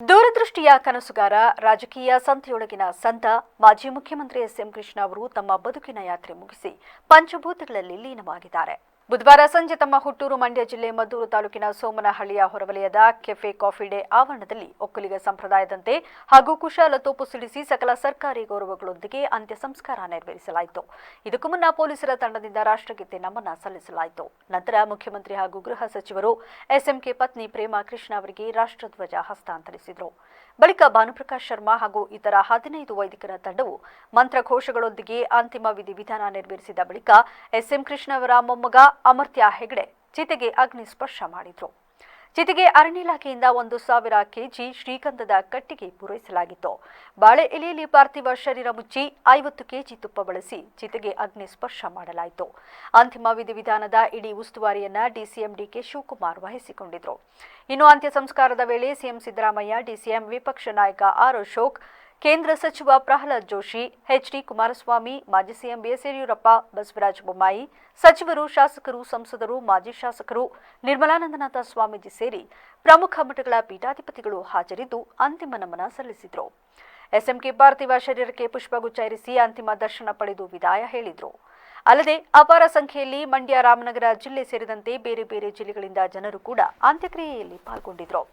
ದೂರದೃಷ್ಟಿಯ ಕನಸುಗಾರ, ರಾಜಕೀಯ ಸಂತೆಯೊಳಗಿನ ಸಂತ ಮಾಜಿ ಮುಖ್ಯಮಂತ್ರಿ ಎಸ್ಎಂ ಕೃಷ್ಣ ಅವರು ತಮ್ಮ ಬದುಕಿನ ಯಾತ್ರೆ ಮುಗಿಸಿ, ಪಂಚಭೂತಗಳಲ್ಲಿ ಲೀನವಾಗಿದ್ದಾರೆ. ಬುಧವಾರ ಸಂಜೆ ತಮ್ಮ ಹುಟ್ಟೂರು ಮಂಡ್ಯ ಜಿಲ್ಲೆ ಮದ್ದೂರು ತಾಲೂಕಿನ ಸೋಮನಹಳ್ಳಿಯ ಹೊರವಲಯದ ಕೆಫೆ ಕಾಫಿ ಡೇ ಆವರಣದಲ್ಲಿ ಒಕ್ಕಲಿಗ ಸಂಪ್ರದಾಯದಂತೆ ಹಾಗೂ ಕುಶಾಲತೋಪು ಸಿಡಿಸಿ ಸಕಲ ಸರ್ಕಾರಿ ಗೌರವಗಳೊಂದಿಗೆ ಅಂತ್ಯ ಸಂಸ್ಕಾರ ನೆರವೇರಿಸಲಾಯಿತು. ಇದಕ್ಕೂ ಮುನ್ನ ಪೊಲೀಸರ ತಂಡದಿಂದ ರಾಷ್ಟ್ರಗೀತೆ ನಮನ ಸಲ್ಲಿಸಲಾಯಿತು. ನಂತರ ಮುಖ್ಯಮಂತ್ರಿ ಹಾಗೂ ಗೃಹ ಸಚಿವರು ಎಸ್ಎಂಕೆ ಪತ್ನಿ ಪ್ರೇಮಾ ಕೃಷ್ಣ ಅವರಿಗೆ ರಾಷ್ಟ್ರಧ್ವಜ ಹಸ್ತಾಂತರಿಸಿದರು. ಬಳಿಕ ಭಾನುಪ್ರಕಾಶ್ ಶರ್ಮಾ ಹಾಗೂ ಇತರ ಹದಿನೈದು ವೈದಿಕರ ತಂಡವು ಮಂತ್ರಘೋಷಗಳೊಂದಿಗೆ ಅಂತಿಮ ವಿಧಿವಿಧಾನ ನೆರವೇರಿಸಿದ ಬಳಿಕ ಎಸ್ಎಂ ಕೃಷ್ಣ ಅವರ ಮೊಮ್ಮಗ ಅಮರ್ತ್ಯ ಹೆಗಡೆ ಚಿತೆಗೆ ಅಗ್ನಿ ಸ್ಪರ್ಶ ಮಾಡಿದ್ರು. ಚಿತೆಗೆ ಅರಣ್ಯ ಇಲಾಖೆಯಿಂದ ಒಂದು ಸಾವಿರ ಕೆಜಿ ಶ್ರೀಗಂಧದ ಕಟ್ಟಿಗೆ ಪೂರೈಸಲಾಗಿತ್ತು. ಬಾಳೆ ಎಲೆಯಲ್ಲಿ ಪಾರ್ಥಿವ ಶರೀರ ಮುಚ್ಚಿ ಐವತ್ತು ಕೆಜಿ ತುಪ್ಪ ಬಳಸಿ ಚಿತೆಗೆ ಅಗ್ನಿ ಸ್ಪರ್ಶ ಮಾಡಲಾಯಿತು. ಅಂತಿಮ ವಿಧಿವಿಧಾನದ ಇಡೀ ಉಸ್ತುವಾರಿಯನ್ನ ಡಿಸಿಎಂ ಡಿಕೆ ಶಿವಕುಮಾರ್ ವಹಿಸಿಕೊಂಡಿದ್ರು. ಇನ್ನು ಅಂತ್ಯ ಸಂಸ್ಕಾರದ ವೇಳೆ ಸಿಎಂ ಸಿದ್ದರಾಮಯ್ಯ, ಡಿಸಿಎಂ ವಿಪಕ್ಷ ನಾಯಕ ಆರ್ ಅಶೋಕ್ ಕೇಂದ್ರ ಸಚಿವ ಪ್ರಹ್ಲಾದ್ ಜೋಶಿ ಎಚ್ಡಿ ಕುಮಾರಸ್ವಾಮಿ, ಮಾಜಿ ಸಿಎಂ ಬಿಎಸ್ ಯಡಿಯೂರಪ್ಪ, ಬಸವರಾಜ ಬೊಮ್ಮಾಯಿ, ಸಚಿವರು, ಶಾಸಕರು, ಸಂಸದರು, ಮಾಜಿ ಶಾಸಕರು, ನಿರ್ಮಲಾನಂದನಾಥ ಸ್ವಾಮೀಜಿ ಸೇರಿ ಪ್ರಮುಖ ಮಠಗಳ ಪೀಠಾಧಿಪತಿಗಳು ಹಾಜರಿದ್ದು ಅಂತಿಮ ನಮನ ಸಲ್ಲಿಸಿದರು. ಎಸ್ಎಂಕೆ ಪಾರ್ಥಿವ ಶರೀರಕ್ಕೆ ಪುಷ್ಪಗುಚ್ಛ ಅಂತಿಮ ದರ್ಶನ ಪಡೆದು ವಿದಾಯ ಹೇಳಿದರು. ಅಲ್ಲದೆ ಅಪಾರ ಸಂಖ್ಯೆಯಲ್ಲಿ ಮಂಡ್ಯ, ರಾಮನಗರ ಜಿಲ್ಲೆ ಸೇರಿದಂತೆ ಬೇರೆ ಬೇರೆ ಜಿಲ್ಲೆಗಳಿಂದ ಜನರು ಕೂಡ ಅಂತ್ಯಕ್ರಿಯೆಯಲ್ಲಿ ಪಾಲ್ಗೊಂಡಿದ್ದರು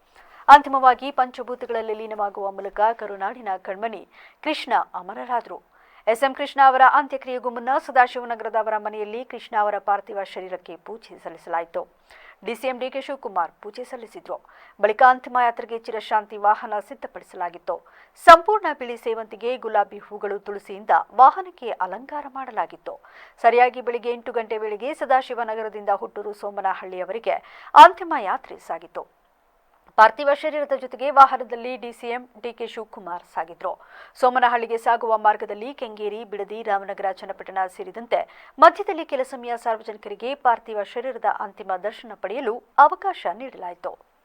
ಅಂತಿಮವಾಗಿ ಪಂಚಭೂತಗಳಲ್ಲಿ ಲೀನವಾಗುವ ಮೂಲಕ ಕರುನಾಡಿನ ಕಣ್ಮಣಿ ಕೃಷ್ಣ ಅಮರರಾದರು. ಎಸ್ಎಂ ಕೃಷ್ಣ ಅವರ ಅಂತ್ಯಕ್ರಿಯೆಗೂ ಮುನ್ನ ಸದಾಶಿವನಗರದ ಅವರ ಮನೆಯಲ್ಲಿ ಕೃಷ್ಣ ಅವರ ಪಾರ್ಥಿವ ಶರೀರಕ್ಕೆ ಪೂಜೆ ಸಲ್ಲಿಸಲಾಯಿತು. ಡಿಸಿಎಂ ಡಿಕೆ ಶಿವಕುಮಾರ್ ಪೂಜೆ ಸಲ್ಲಿಸಿದ್ರು. ಬಳಿಕ ಅಂತಿಮ ಯಾತ್ರೆಗೆ ಚಿರಶಾಂತಿ ವಾಹನ ಸಿದ್ಧಪಡಿಸಲಾಗಿತ್ತು. ಸಂಪೂರ್ಣ ಬಿಳಿ ಸೇವಂತಿಗೆ, ಗುಲಾಬಿ ಹೂಗಳು ತುಳಸಿಯಿಂದ ವಾಹನಕ್ಕೆ ಅಲಂಕಾರ ಮಾಡಲಾಗಿತ್ತು. ಸರಿಯಾಗಿ ಬೆಳಿಗ್ಗೆ ಎಂಟು ಗಂಟೆ ವೇಳೆಗೆ ಸದಾಶಿವನಗರದಿಂದ ಹುಟ್ಟೂರು ಸೋಮನಹಳ್ಳಿಯವರಿಗೆ ಅಂತಿಮ ಯಾತ್ರೆ ಸಾಗಿತು ಪಾರ್ಥಿವ ಶರೀರದ ಜೊತೆಗೆ ವಾಹನದಲ್ಲಿ ಡಿಸಿಎಂ ಡಿಕೆ ಶಿವಕುಮಾರ್ ಸಾಗಿದ್ರು. ಸೋಮನಹಳ್ಳಿಗೆ ಸಾಗುವ ಮಾರ್ಗದಲ್ಲಿ ಕೆಂಗೇರಿ, ಬಿಡದಿ, ರಾಮನಗರ, ಚನ್ನಪಟ್ಟಣ ಸೇರಿದಂತೆ ಮಧ್ಯದಲ್ಲಿ ಕೆಲ ಸಮಯ ಸಾರ್ವಜನಿಕರಿಗೆ ಪಾರ್ಥಿವ ಶರೀರದ ಅಂತಿಮ ದರ್ಶನ ಪಡೆಯಲು ಅವಕಾಶ ನೀಡಲಾಯಿತು.